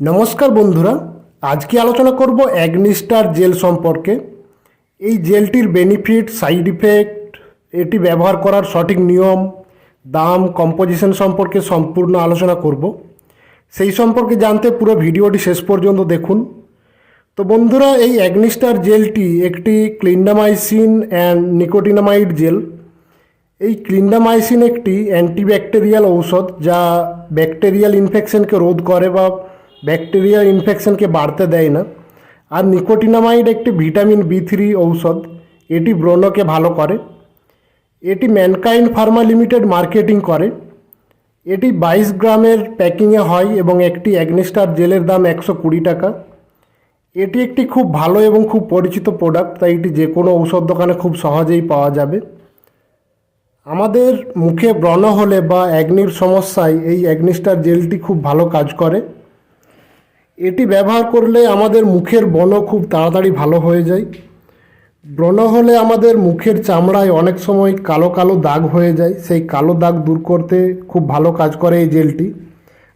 নমস্কার বন্ধুরা, আজকে আলোচনা করব অ্যাগনিস্টার জেল সম্পর্কে। এই জেলটির বেনিফিট সাইড ইফেক্ট এটি ব্যবহার করার সঠিক নিয়ম, দাম কম্পোজিশন সম্পর্কে সম্পূর্ণ আলোচনা করব। সেই সম্পর্কে জানতে পুরো ভিডিওটি শেষ পর্যন্ত দেখুন। তো বন্ধুরা, এই অ্যাগনিস্টার জেলটি একটি ক্লিন্ডামাইসিন অ্যান্ড নিকোটিনামাইড জেল। এই ক্লিন্ডামাইসিন একটি অ্যান্টিব্যাকটেরিয়াল ঔষধ যা ব্যাকটেরিয়াল ইনফেকশনকে রোধ করে বা ব্যাকটেরিয়াল ইনফেকশনকে বাড়তে দেয় না। আর নিকোটিনামাইড একটি ভিটামিন বি থ্রি ঔষধ, এটি ব্রণকে ভালো করে। এটি ম্যানকাইন্ড ফার্মা লিমিটেড মার্কেটিং করে। এটি বাইশ গ্রামের প্যাকিংয়ে হয় এবং একটি অ্যাগনিস্টার জেলের দাম একশো কুড়ি টাকা। এটি একটি খুব ভালো এবং খুব পরিচিত প্রোডাক্ট তাই এটি যে কোনো ঔষধ দোকানে খুব সহজেই পাওয়া যাবে। আমাদের মুখে ব্রণ হলে বা অ্যাগনির সমস্যায় এই অ্যাগনিস্টার জেলটি খুব ভালো কাজ করে। এটি ব্যবহার করলে আমাদের মুখের ব্রণ খুব তাড়াতাড়ি ভালো হয়ে যায়। ব্রণ হলে আমাদের মুখের চামড়ায় অনেক সময় কালো কালো দাগ হয়ে যায়। সেই কালো দাগ দূর করতে খুব ভালো কাজ করে এই জেলটি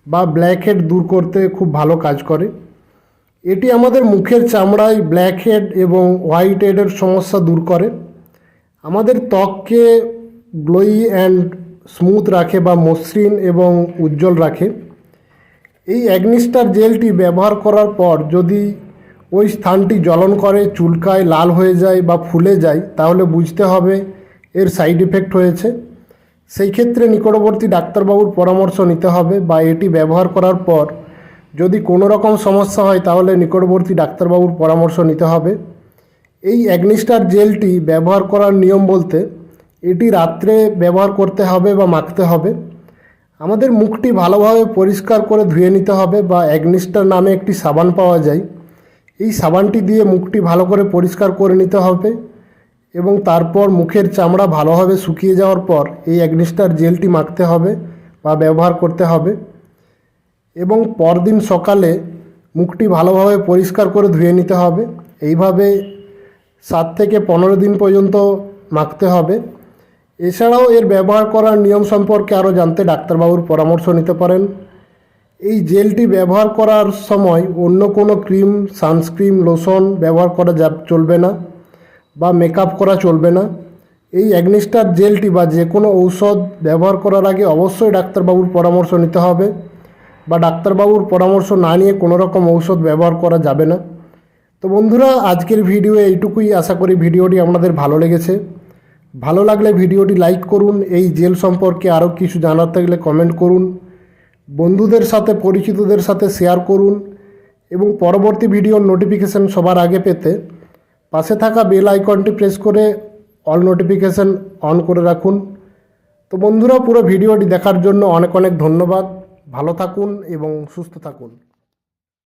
বা ব্ল্যাক হেড দূর করতে খুব ভালো কাজ করে। এটি আমাদের মুখের চামড়ায় ব্ল্যাক হেড এবং হোয়াইট হেডের সমস্যা দূর করে। আমাদের ত্বককে গ্লোই অ্যান্ড স্মুথ রাখে বা মসৃণ এবং উজ্জ্বল রাখে। এই অ্যাগনিস্টার জেলটি ব্যবহার করার পর যদি ওই স্থানটি জ্বলন করে, চুলকায়, লাল হয়ে যায় বা ফুলে যায়, তাহলে বুঝতে হবে এর সাইড ইফেক্ট হয়েছে। সেই ক্ষেত্রে নিকটবর্তী ডাক্তারবাবুর পরামর্শ নিতে হবে বা এটি ব্যবহার করার পর যদি কোনো রকম সমস্যা হয়, তাহলে নিকটবর্তী ডাক্তারবাবুর পরামর্শ নিতে হবে। এই অ্যাগনিস্টার জেলটি ব্যবহার করার নিয়ম বলতে এটি রাত্রে ব্যবহার করতে হবে বা মাখতে হবে। আমাদের মুখটি ভালোভাবে পরিষ্কার করে ধুয়ে নিতে হবে বা অ্যাগনিস্টার নামে একটি সাবান পাওয়া যায়। এই সাবানটি দিয়ে মুখটি ভালো করে পরিষ্কার করে নিতে হবে এবং তারপর মুখের চামড়া ভালোভাবে শুকিয়ে যাওয়ার পর এই অ্যাগনিস্টার জেলটি মাখতে হবে বা ব্যবহার করতে হবে এবং পরদিন সকালে মুখটি ভালোভাবে পরিষ্কার করে ধুয়ে নিতে হবে। এইভাবে সাত থেকে পনেরো দিন পর্যন্ত মাখতে হবে। এছাড়াও এর ব্যবহার করার নিয়ম সম্পর্কে আরও জানতে ডাক্তারবাবুর পরামর্শ নিতে পারেন। এই জেলটি ব্যবহার করার সময় অন্য কোনো ক্রিম সানস্ক্রিন লোশন ব্যবহার করা যা চলবে না বা মেকআপ করা চলবে না। এই অ্যাগনিস্টার জেলটি বা যে কোনো ঔষধ ব্যবহার করার আগে অবশ্যই ডাক্তারবাবুর পরামর্শ নিতে হবে বা ডাক্তারবাবুর পরামর্শ না নিয়ে কোনো রকম ঔষধ ব্যবহার করা যাবে না। তো বন্ধুরা, আজকের ভিডিও এইটুকুই। আশা করি ভিডিওটি আপনাদের ভালো লেগেছে। ভালো লাগলে ভিডিওটি লাইক করুন, এই জেল সম্পর্কে আরও কিছু জানার থাকলে কমেন্ট করুন। বন্ধুদের সাথে, পরিচিতদের সাথে শেয়ার করুন এবং পরবর্তী ভিডিওর নোটিফিকেশান সবার আগে পেতে পাশে থাকা বেল আইকনটি প্রেস করে অল নোটিফিকেশান অন করে রাখুন। তো বন্ধুরা, পুরো ভিডিওটি দেখার জন্য অনেক অনেক ধন্যবাদ। ভালো থাকুন এবং সুস্থ থাকুন।